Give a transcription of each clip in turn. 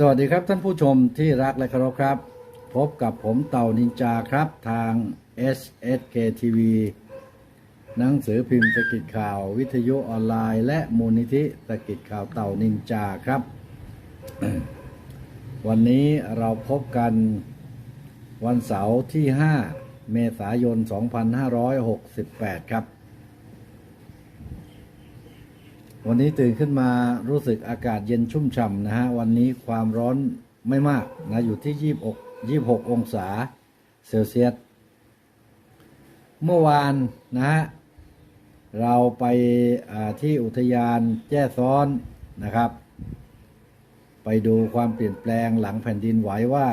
สวัสดีครับท่านผู้ชมที่รักและเคารพครับ พบกับผมเต่านินจาครับทาง SSK TV หนังสือพิมพ์สกิดข่าว วิทยุออนไลน์ และมูลนิธิสกิดข่าวเต่านินจาครับ วันนี้เราพบกันวันเสาร์ที่ 5 เมษายน 2568 ครับ วันนี้ตื่นขึ้นมารู้สึกอากาศเย็นชุ่มฉ่ำนะฮะ วันนี้ความร้อนไม่มากนะอยู่ที่26 26องศาเซลเซียส เมื่อวานนะฮะ เราไปที่อุทยานแจ้ซ้อนนะครับ ไปดูความเปลี่ยนแปลงหลังแผ่นดินไหวว่า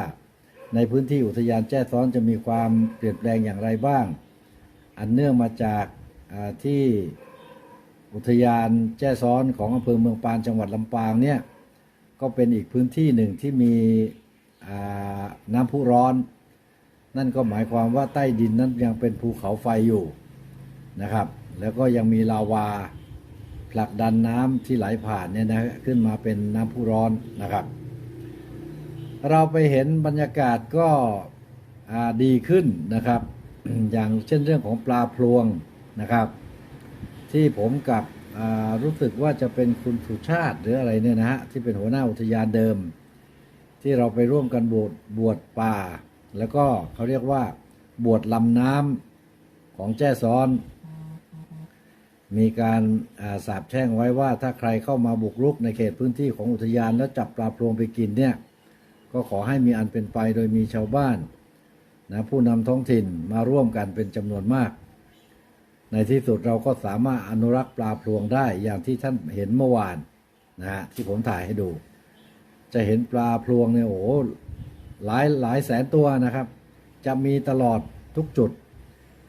ในพื้นที่อุทยานแจ้ซ้อนจะมีความเปลี่ยนแปลงอย่างไรบ้าง อันเนื่องมาจากที่ อุทยานแจ้ซ้อนของอำเภอเมืองปานจังหวัดลำปางเนี่ยก็เป็นอีกพื้นที่หนึ่งที่มีน้ำพุร้อน นั่นก็หมายความว่าใต้ดินนั้นยังเป็นภูเขาไฟอยู่นะครับ แล้วก็ยังมีลาวาผลักดันน้ำที่ไหลผ่านเนี่ยนะขึ้นมาเป็นน้ำพุร้อนนะครับ เราไปเห็นบรรยากาศก็ดีขึ้นนะครับ อย่างเช่นเรื่องของปลาพลวงนะครับ ที่ผมกับรู้สึกว่าจะเป็นคุณสุชาติหรืออะไรเนี่ยนะฮะที่เป็นหัวหน้าอุทยานเดิม ที่เราไปร่วมกันบวชบวชป่า แล้วก็เขาเรียกว่า บวชลำน้ำของแจ้ซ้อน มีการาสาบแช่งไว้ว่าถ้าใครเข้ามาบุกรุกในเขตพื้นที่ของอุทยานแล้วจับปลาโพรงไปกินเนี่ย ก็ขอให้มีอันเป็นไปโดยมีชาวบ้านนะผู้นำท้องถิ่นมาร่วมกันเป็นจำนวนมาก ในที่สุดเราก็สามารถอนุรักษ์ปลาพลวงได้อย่างที่ท่านเห็นเมื่อวานนะฮะที่ผมถ่ายให้ดู จะเห็นปลาพลวงเนี่ยโอ้โหหลายหลายแสนตัวนะครับ จะมีตลอดทุกจุด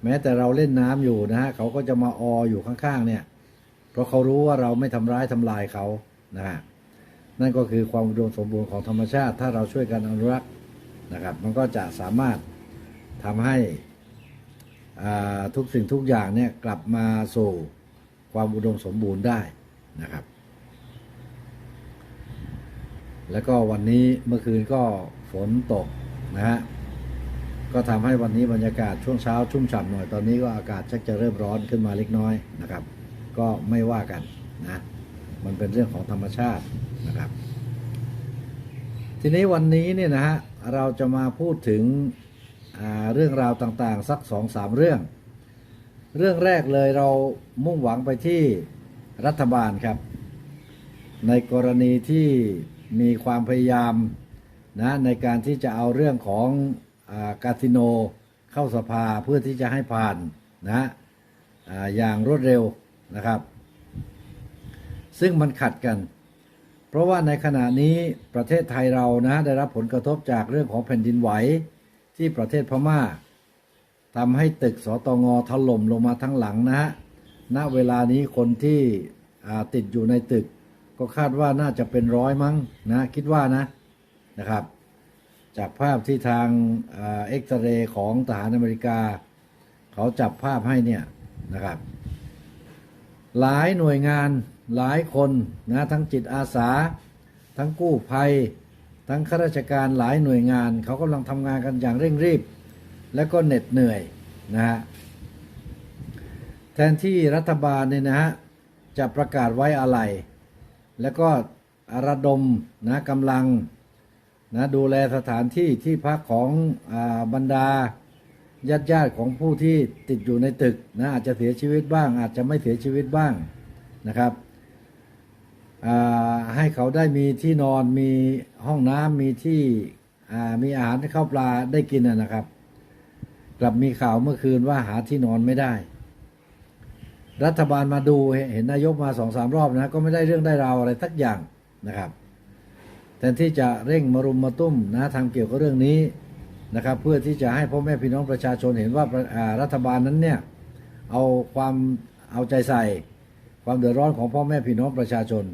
แม้แต่เราเล่นน้ำอยู่นะฮะเขาก็จะมาอออยู่ข้างๆเนี่ย เพราะเขารู้ว่าเราไม่ทำร้ายทำลายเขานะฮะนั่นก็คือความอุดมสมบูรณ์ของธรรมชาติ ถ้าเราช่วยกันอนุรักษ์นะครับ มันก็จะสามารถทำให้ ทุกสิ่งทุกอย่างเนี่ยกลับมาสู่ความอุดมสมบูรณ์ได้นะครับ แล้วก็วันนี้เมื่อคืนก็ฝนตกนะฮะก็ทำให้วันนี้บรรยากาศช่วงเช้าชุ่มฉ่ำหน่อยตอนนี้ก็อากาศชักจะเริ่มร้อนขึ้นมาเล็กน้อยนะครับ ก็ไม่ว่ากันนะมันเป็นเรื่องของธรรมชาตินะครับ ทีนี้วันนี้เนี่ยนะฮะเราจะมาพูดถึง เรื่องราวต่างๆ สักสองสามเรื่อง เรื่องแรกเลยเรามุ่งหวังไปที่รัฐบาลครับ ในกรณีที่มีความพยายามนะในการที่จะเอาเรื่องของอาคาสิโนเข้าสภาเพื่อที่จะให้ผ่านนะออย่างรวดเร็วนะครับ ซึ่งมันขัดกัน เพราะว่าในขณะนี้ประเทศไทยเรานะได้รับผลกระทบจากเรื่องของแผ่นดินไหว ที่ประเทศพม่าทำให้ตึกสตงถล่มลงมาทั้งหลังนะฮะณเวลานี้คนที่ติดอยู่ในตึก ก็คาดว่าน่าจะเป็นร้อยมั้งนะคิดว่านะนะครับ จากภาพที่ทางเอ็กซเรย์ของทหารอเมริกา เขาจับภาพให้เนี่ยนะครับ หลายหน่วยงานหลายคนนะทั้งจิตอาสา ทั้งกู้ภัย ทั้งข้าราชการหลายหน่วยงาน เขากำลังทำงานกันอย่างเร่งรีบ และก็เหน็ดเหนื่อยนะฮะแทนที่รัฐบาลเนี่ยนะฮะจะประกาศไว้อะไร แล้วก็ระดมนะกำลังนะดูแลสถานที่ที่พักของอบรรดาญาติญาติของผู้ที่ติดอยู่ในตึกนะอาจจะเสียชีวิตบ้าง อาจจะไม่เสียชีวิตบ้างนะครับ ให้เขาได้มีที่นอนมีห้องน้ำมีที่มีอาหารให้ข้าวปลาได้กินนะครับ กลับมีข่าวเมื่อคืนว่าหาที่นอนไม่ได้ รัฐบาลมาดูเห็นนายกมาสองสามรอบนะก็ไม่ได้เรื่องได้ราวอะไรสักอย่างนะครับแทนที่จะเร่งมารุมมาตุ้มนะทำเกี่ยวกับเรื่องนี้นะครับ เพื่อที่จะให้พ่อแม่พี่น้องประชาชนเห็นว่ารัฐบาลนั้นเนี่ยเอาความเอาใจใส่ ความเดือดร้อนของพ่อแม่พี่น้องประชาชน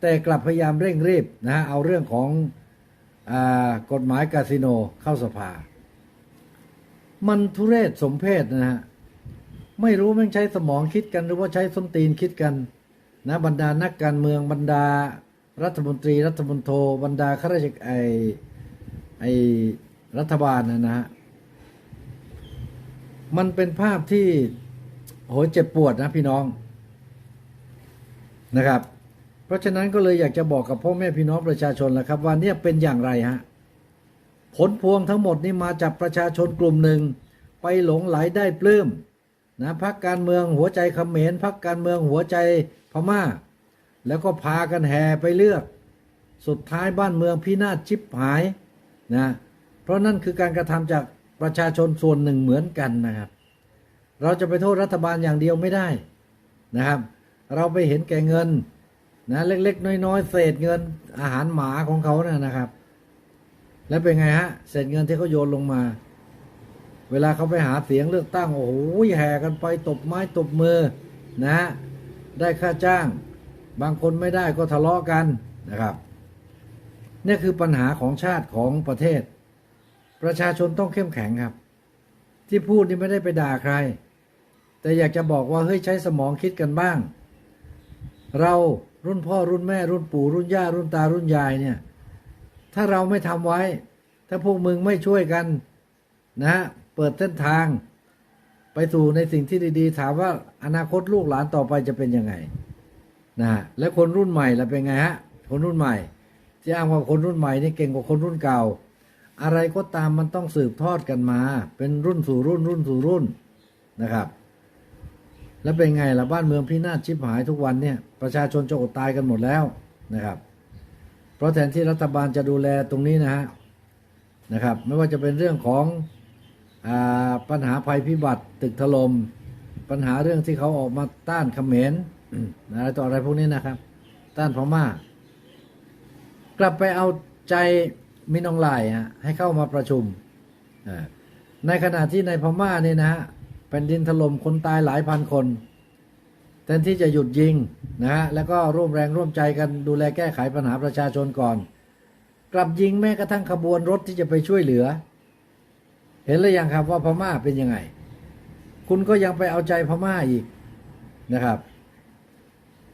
แต่กลับพยายามเร่งรีบนะฮะเอาเรื่องของอกฎหมายคาสิโนเข้าสภา มันทุเรศสมเพศนะฮะไม่รู้แมันใช้สมองคิดกันหรือว่าใช้ส้นตีนคิดกันนะบรรดานักการเมืองบรรดารัฐมนตรีรัฐมนโทบรรดาข้าราชการไอไอรัฐบาลนะนะฮะมันเป็นภาพที่โหเจ็บปวดนะพี่น้องนะครับ เพราะฉะนั้นก็เลยอยากจะบอกกับพ่อแม่พี่น้องประชาชนแหละครับว่าเนี่ยเป็นอย่างไรฮะผลพวงทั้งหมดนี่มาจากประชาชนกลุ่มหนึ่ง ไปหลงไหลได้ปลื้มนะพักการเมืองหัวใจเขมรพักการเมืองหัวใจพม่า แล้วก็พากันแห่ไปเลือก สุดท้ายบ้านเมืองพินาศชิบหายนะเพราะนั่นคือการกระทำจากประชาชนส่วนหนึ่งเหมือนกันนะครับ เราจะไปโทษรัฐบาลอย่างเดียวไม่ได้นะครับ เราไปเห็นแก่เงิน นะเล็กๆน้อยๆเศษเงินอาหารหมาของเขานะนะครับ แล้วเป็นไงฮะเศษเงินที่เขาโยนลงมา เวลาเขาไปหาเสียงเลือกตั้งโอ้โหแห่กันไปตบไม้ตบมือนะ ได้ค่าจ้าง บางคนไม่ได้ก็ทะเลาะกันนะครับนี่คือปัญหาของชาติของประเทศ ประชาชนต้องเข้มแข็งครับ ที่พูดนี่ไม่ได้ไปด่าใคร แต่อยากจะบอกว่าเฮ้ยใช้สมองคิดกันบ้าง เรา รุ่นพ่อรุ่นแม่ รุ่นปู่รุ่นย่ารุ่นตารุ่นยายเนี่ย ถ้าเราไม่ทำไว้ ถ้าพวกมึงไม่ช่วยกันนะ เปิดเส้นทาง ไปสู่ในสิ่งที่ดีๆ ถามว่าอนาคตลูกหลานต่อไปจะเป็นยังไงนะและคนรุ่นใหม่ล่ะเป็นไงฮะ คนรุ่นใหม่ที่อ้างว่าคนรุ่นใหม่นี่เก่งกว่าคนรุ่นเก่า อะไรก็ตามมันต้องสืบทอดกันมา เป็นรุ่นสู่รุ่นรุ่นสู่รุ่นนะครับ แล้วเป็นไงล่ะบ้านเมืองพินาศชิบหายทุกวันเนี่ย ประชาชนจะอดตายกันหมดแล้วนะครับ เพราะแทนที่รัฐบาลจะดูแลตรงนี้นะฮะนะครับ ไม่ว่าจะเป็นเรื่องของอปัญหาภัยพิบัติตึกถลม่มปัญหาเรื่องที่เขาออกมาต้านเขมรอะไรต่ออะไรพวกนี้นะครับ ต้านพม่ากลับไปเอาใจมินองไลน์ฮะให้เข้ามาประชุม ในขณะที่ในพม่าเนี่ยนะฮะแผ่นดินถล่มคนตายหลายพันคน แทนที่จะหยุดยิงนะฮะแล้วก็ร่วมแรงร่วมใจกันดูแลแก้ไขปัญหาประชาชนก่อน กลับยิงแม้กระทั่งขบวนรถที่จะไปช่วยเหลือ เห็นหรือยังครับว่าพม่าเป็นยังไง คุณก็ยังไปเอาใจพม่าอีกนะครับ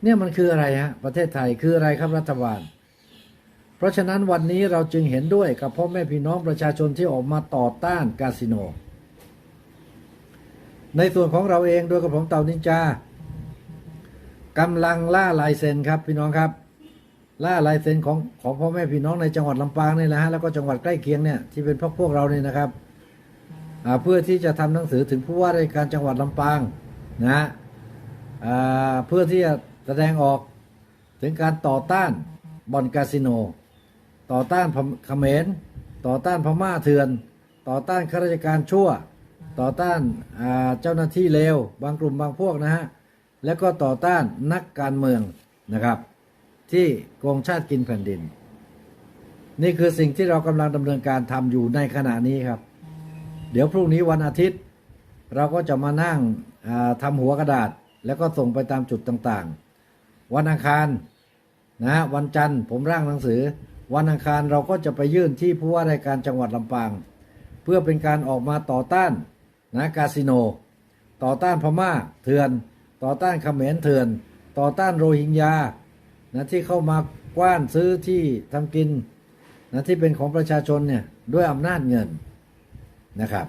เนี่ยมันคืออะไรฮะประเทศไทยคืออะไรครับรัฐบาล เพราะฉะนั้นวันนี้เราจึงเห็นด้วยกับพ่อแม่พี่น้องประชาชนที่ออกมาต่อต้านคาสิโน ในส่วนของเราเองโดยกับผมเต่านินจา กำลังล่าลายเซ็นครับพี่น้องครับ ล่าลายเซ็นของของพ่อแม่พี่น้องในจังหวัดลำปางนี่แหละฮะแล้วก็จังหวัดใกล้เคียงเนี่ยที่เป็นพวกพวกเราเนี่ยนะครับเพื่อที่จะทำหนังสือถึงผู้ว่าราชการจังหวัดลำปางนะฮะเพื่อที่จะแสดงออกถึงการต่อต้านบ่อนคาสิโน ต่อต้านพมเขมรต่อต้านพม่าเถื่อน ต่อต้านข้าราชการชั่ว ต่อต้านเจ้าหน้าที่เลวบางกลุ่มบางพวกนะฮะ แล้วก็ต่อต้านนักการเมืองนะครับ ที่โกงชาติกินแผ่นดิน นี่คือสิ่งที่เรากำลังดำเนินการทำอยู่ในขณะนี้ครับ เดี๋ยวพรุ่งนี้วันอาทิตย์ เราก็จะมานั่งทำหัวกระดาษ แล้วก็ส่งไปตามจุดต่างๆ วันอังคารนะฮะวันจันทร์ผมร่างหนังสือ วันอังคารเราก็จะไปยื่นที่ผู้ว่าราชการจังหวัดลำปาง เพื่อเป็นการออกมาต่อต้านนะคาสิโน ต่อต้านพม่าเถื่อน ต่อต้านเขมรเถื่อน ต่อต้านโรฮิงญานะที่เข้ามากว้านซื้อที่ทำกินนะที่เป็นของประชาชนเนี่ยด้วยอำนาจเงินนะครับ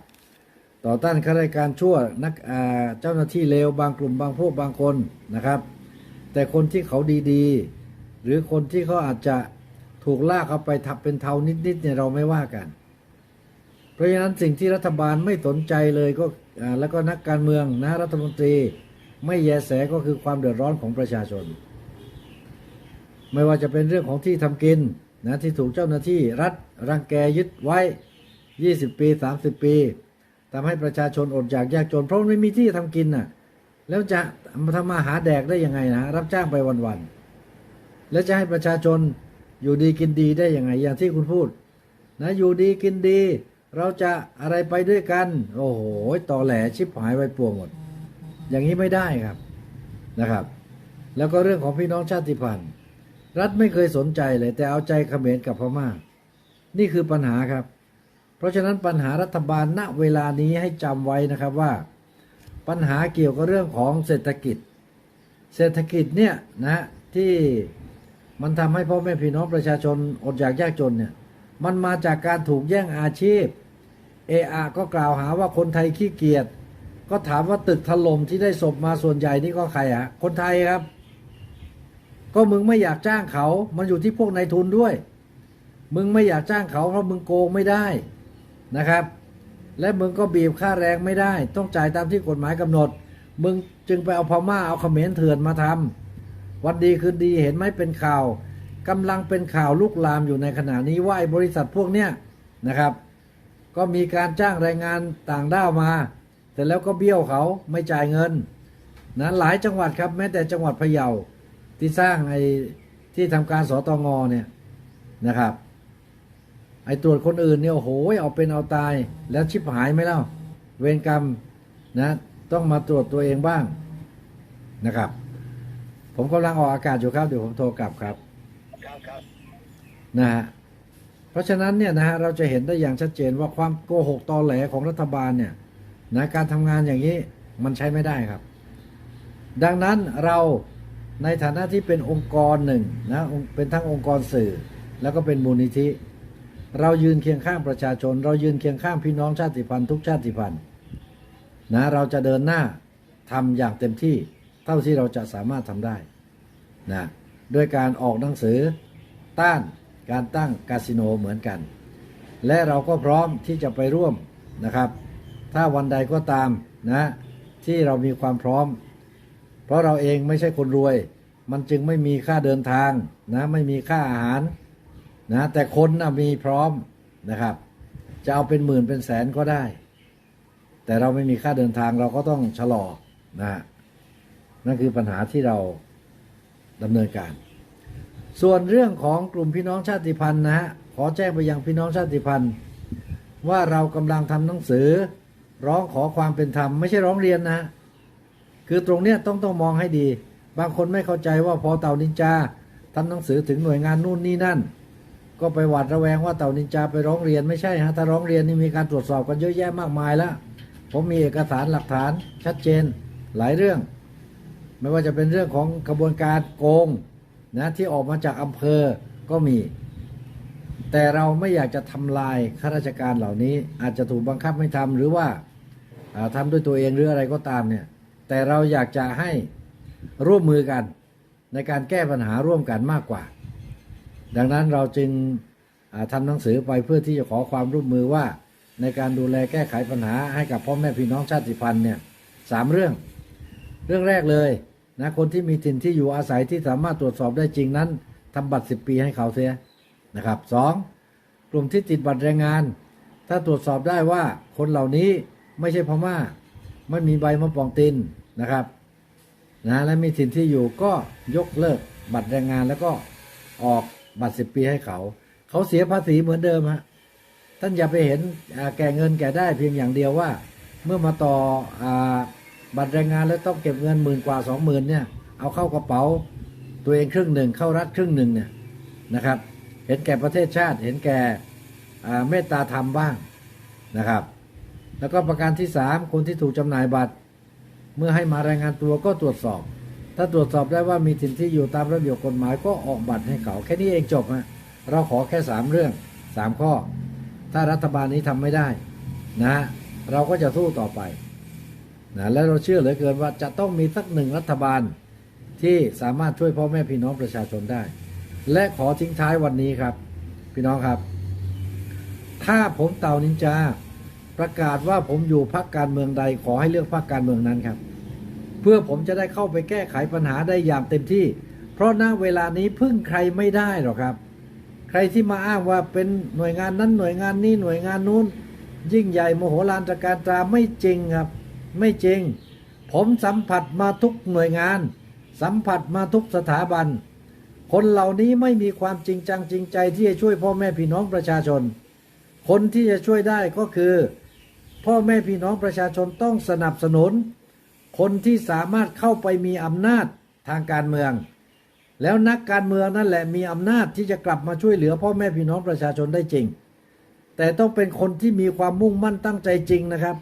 ต่อต้านข้าราชการชั่วนักเจ้าหน้าที่เลวบางกลุ่มบางพวกบางคนนะครับ แต่คนที่เขาดีๆ หรือคนที่เขาอาจจะถูกลากเอาไปทับเป็นเทานิดๆเนี่ยเราไม่ว่ากัน เพราะฉะนั้นสิ่งที่รัฐบาลไม่สนใจเลยก็แล้วก็นักการเมืองนะรัฐมนตรี ไม่แยแสก็คือความเดือดร้อนของประชาชน ไม่ว่าจะเป็นเรื่องของที่ทำกินนะที่ถูกเจ้าหน้าที่รัฐรังแกยึดไว้ 20 ปี 30 ปีทำให้ประชาชนอดอยากยากจน เพราะไม่มีที่ทำกินน่ะแล้วจะมาทำมาหาแดกได้ยังไงนะรับจ้างไปวันๆแล้วจะให้ประชาชนอยู่ดีกินดีได้ยังไงอย่างที่คุณพูดนะอยู่ดีกินดี เราจะอะไรไปด้วยกัน โอ้โหต่อแหลชิบหายไปปวงหมด อย่างนี้ไม่ได้ครับนะครับ แล้วก็เรื่องของพี่น้องชาติพันธุ์ รัฐไม่เคยสนใจเลย แต่เอาใจเขมรกับพม่า นี่คือปัญหาครับ เพราะฉะนั้นปัญหารัฐบาลณเวลานี้ให้จำไว้นะครับว่า ปัญหาเกี่ยวกับเรื่องของเศรษฐกิจ เศรษฐกิจเนี่ยนะที่มันทำให้พ่อแม่พี่น้องประชาชนอดอยากยากจนเนี่ย มันมาจากการถูกแย่งอาชีพ เออาก็กล่าวหาว่าคนไทยขี้เกียจ ก็ถามว่าตึกถล่มที่ได้ศพมาส่วนใหญ่นี่ก็ใครอะคนไทยครับ ก็มึงไม่อยากจ้างเขา มันอยู่ที่พวกนายทุนด้วย มึงไม่อยากจ้างเขาเพราะมึงโกงไม่ได้นะครับ และมึงก็บีบค่าแรงไม่ได้ ต้องจ่ายตามที่กฎหมายกำหนด มึงจึงไปเอาพม่าเอาเขมรเถื่อนมาทำวันดีคืนดีเห็นไหมเป็นข่าวกำลังเป็นข่าวลุกลามอยู่ในขณะนี้ว่าไอ้บริษัทพวกเนี้ยนะครับ ก็มีการจ้างแรงงานต่างด้าวมา แต่แล้วก็เบี้ยวเขาไม่จ่ายเงินนะหลายจังหวัดครับ แม้แต่จังหวัดพะเยาที่สร้างไอ้ที่ทำการสตงเนี่ยนะครับ ไอ้ตรวจคนอื่นเนี่ยโอ้โหเอาเป็นเอาตายแล้วชิบหายไหมเล่าเวรกรรมนะต้องมาตรวจตัวเองบ้างนะครับ ผมกำลังออกอากาศอยู่ครับเดี๋ยวผมโทรกลับครับนะฮะเพราะฉะนั้นเนี่ยนะฮะเราจะเห็นได้อย่างชัดเจนว่าความโกหกตอแหลของรัฐบาลเนี่ย นะการทำงานอย่างนี้มันใช้ไม่ได้ครับ ดังนั้นเราในฐานะที่เป็นองค์กรหนึ่งนะเป็นทั้งองค์กรสื่อ แล้วก็เป็นมูลนิธิ เรายืนเคียงข้างประชาชน เรายืนเคียงข้างพี่น้องชาติพันธุ์ทุกชาติพันธุ์นะเราจะเดินหน้าทำอย่างเต็มที่เท่าที่เราจะสามารถทำได้นะด้วยการออกหนังสือต้านการตั้งคาสิโนเหมือนกัน และเราก็พร้อมที่จะไปร่วมนะครับ ถ้าวันใดก็ตามนะ ที่เรามีความพร้อม เพราะเราเองไม่ใช่คนรวย มันจึงไม่มีค่าเดินทางนะ ไม่มีค่าอาหารนะ แต่คนนะมีพร้อมนะครับ จะเอาเป็นหมื่นเป็นแสนก็ได้ แต่เราไม่มีค่าเดินทางเราก็ต้องชะลอนะนั่นคือปัญหาที่เราดำเนินการ ส่วนเรื่องของกลุ่มพี่น้องชาติพันธุ์นะฮะขอแจ้งไปยังพี่น้องชาติพันธุ์ว่าเรากำลังทำหนังสือ ร้องขอความเป็นธรรมไม่ใช่ร้องเรียนนะ คือตรงเนี้ยต้องต้องมองให้ดี บางคนไม่เข้าใจว่าพอเต่านินจาทำหนังสือถึงหน่วยงานนู่นนี่นั่น ก็ไปหวาดระแวงว่าเต่านินจาไปร้องเรียนไม่ใช่ฮะถ้าร้องเรียนนี่มีการตรวจสอบกันเยอะแยะมากมายแล้วผมมีเอกสารหลักฐานชัดเจนหลายเรื่อง ไม่ว่าจะเป็นเรื่องของกระบวนการโกงนะที่ออกมาจากอำเภอก็มี แต่เราไม่อยากจะทำลายข้าราชการเหล่านี้อาจจะถูกบังคับไม่ทำหรือว่า อ่าทำด้วยตัวเองหรืออะไรก็ตามเนี่ย แต่เราอยากจะให้ร่วมมือกันในการแก้ปัญหาร่วมกันมากกว่า ดังนั้นเราจึงอ่าทำหนังสือไปเพื่อที่จะขอความร่วมมือว่าในการดูแลแก้ไขปัญหาให้กับพ่อแม่พี่น้องชาติพันธุ์เนี่ยสามเรื่อง เรื่องแรกเลยนะคนที่มีถิ่นที่อยู่อาศัยที่สามารถตรวจสอบได้จริงนั้นทำบัตรสิบปีให้เขาเสียนะครับสองกลุ่มที่ติดบัตรแรงงาน ถ้าตรวจสอบได้ว่าคนเหล่านี้ ไม่ใช่พม่าไม่มีใบมะปองตินนะครับนะและมีถิ่นที่อยู่ก็ยกเลิกบัตรแรงงานแล้วก็ออกบัตรสิบปีให้เขา เขาเสียภาษีเหมือนเดิมฮะท่านอย่าไปเห็นแก่เงินแก่ได้เพียงอย่างเดียวว่า เมื่อมาต่ออบัตรแรงงานแล้วต้องเก็บเงินหมื่นกว่าสองหมื่นเนี่ยเอาเข้ากระเป๋าตัวเองครึ่งหนึ่งเข้ารัฐครึ่งหนึ่งเนี่ยนะครับ เห็นแก่ประเทศชาติเห็นแก่เมตตาธรรมบ้างนะครับ แล้วก็ประการที่สามคนที่ถูกจำหน่ายบัตร เมื่อให้มารายงานตัวก็ตรวจสอบ ถ้าตรวจสอบได้ว่ามีถิ่นที่อยู่ตามระเบียบกฎหมายก็ออกบัตรให้เขา แค่นี้เองจบฮะเราขอแค่สามเรื่องสามข้อ ถ้ารัฐบาลนี้ทำไม่ได้นะ เราก็จะสู้ต่อไปนะและเราเชื่อเหลือเกินว่าจะต้องมีสักหนึ่งรัฐบาลที่สามารถช่วยพ่อแม่พี่น้องประชาชนได้ และขอทิ้งท้ายวันนี้ครับ พี่น้องครับ ถ้าผมเต่านินจา ประกาศว่าผมอยู่พรรคการเมืองใดขอให้เลือกพรรคการเมืองนั้นครับ เพื่อผมจะได้เข้าไปแก้ไขปัญหาได้อย่างเต็มที่ เพราะณเวลานี้พึ่งใครไม่ได้หรอกครับ ใครที่มาอ้างว่าเป็นหน่วยงานนั้นหน่วยงานนี้หน่วยงานนู้น ยิ่งใหญ่โมโหลานตระการตราไม่จริงครับ ไม่จริง ผมสัมผัสมาทุกหน่วยงาน สัมผัสมาทุกสถาบัน คนเหล่านี้ไม่มีความจริงจังจริงใจที่จะช่วยพ่อแม่พี่น้องประชาชน คนที่จะช่วยได้ก็คือ พ่อแม่พี่น้องประชาชนต้องสนับสนุน คนที่สามารถเข้าไปมีอำนาจทางการเมือง แล้วนักการเมืองนั่นแหละมีอำนาจที่จะกลับมาช่วยเหลือ พ่อแม่พี่น้องประชาชนได้จริง แต่ต้องเป็นคนที่มีความมุ่งมั่นตั้งใจจริงนะครับ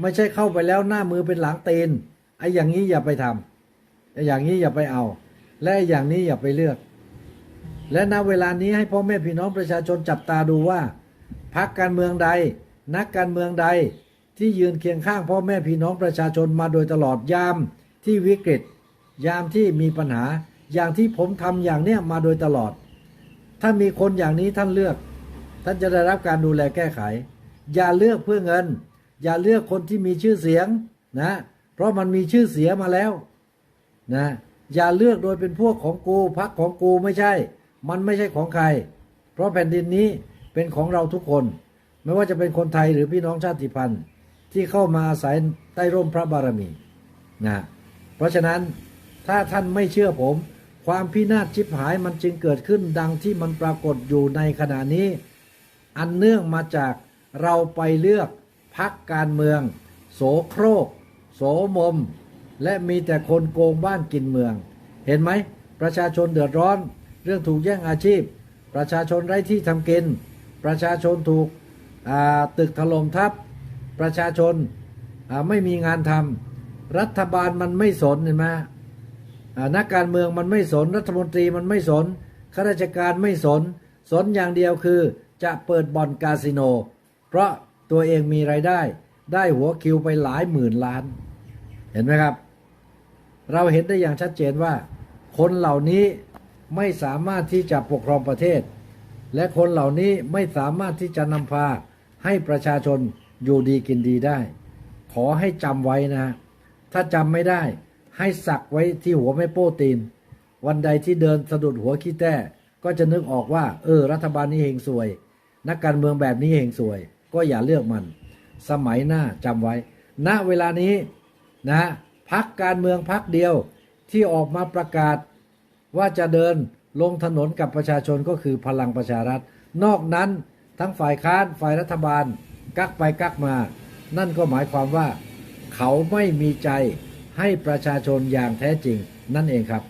ไม่ใช่เข้าไปแล้วหน้ามือเป็นหลังเตนไอ้อย่างนี้อย่าไปทำไอ้อย่างนี้อย่าไปเอา และไออย่างนี้อย่าไปเลือก และณเวลานี้ให้พ่อแม่พี่น้องประชาชนจับตาดูว่าพักการเมืองใด นักการเมืองใดที่ยืนเคียงข้างพ่อแม่พี่น้องประชาชนมาโดยตลอดยามที่วิกฤต ยามที่มีปัญหาอย่างที่ผมทำอย่างเนี้ยมาโดยตลอด ถ้ามีคนอย่างนี้ท่านเลือก ท่านจะได้รับการดูแลแก้ไข อย่าเลือกเพื่อเงิน อย่าเลือกคนที่มีชื่อเสียงนะ เพราะมันมีชื่อเสียมาแล้วนะอย่าเลือกโดยเป็นพวกของกูพักของกูไม่ใช่ มันไม่ใช่ของใคร เพราะแผ่นดินนี้เป็นของเราทุกคน ไม่ว่าจะเป็นคนไทยหรือพี่น้องชาติพันธุ์ที่เข้ามาอาศัยใต้ร่มพระบารมีนะเพราะฉะนั้นถ้าท่านไม่เชื่อผม ความพินาศชิบหายมันจึงเกิดขึ้นดังที่มันปรากฏอยู่ในขณะนี้ อันเนื่องมาจากเราไปเลือกพักการเมือง โสโครก โสมม และมีแต่คนโกงบ้านกินเมือง เห็นไหม ประชาชนเดือดร้อน เรื่องถูกแย่งอาชีพ ประชาชนไร้ที่ทำกิน ประชาชนถูก ตึกถล่มทับประชาชนไม่มีงานทำรัฐบาลมันไม่สนเห็นไหมนักการเมืองมันไม่สน รัฐมนตรีมันไม่สนข้าราชการไม่สน สนอย่างเดียวคือจะเปิดบ่อนคาสิโน เพราะตัวเองมีไรายได้ ได้หัวคิวไปหลายหมื่นล้าน เห็นไหมครับ เราเห็นได้อย่างชัดเจนว่า คนเหล่านี้ไม่สามารถที่จะปกครองประเทศ และคนเหล่านี้ไม่สามารถที่จะนำพา ให้ประชาชนอยู่ดีกินดีได้ ขอให้จำไว้นะ ถ้าจำไม่ได้ให้สักไว้ที่หัวแม่โป้ตีน วันใดที่เดินสะดุดหัวขี้แต้ ก็จะนึกออกว่า เออ รัฐบาลนี้เฮงสวย นักการเมืองแบบนี้เฮงสวย ก็อย่าเลือกมัน สมัยหน้าจำไว้ ณเวลานี้นะพักการเมืองพักเดียวที่ออกมาประกาศ ว่าจะเดินลงถนนกับประชาชนก็คือพลังประชารัฐ นอกนั้น ทั้งฝ่ายค้านฝ่ายรัฐบาล กักไปกักมา นั่นก็หมายความว่า เขาไม่มีใจให้ประชาชนอย่างแท้จริงนั่นเองครับ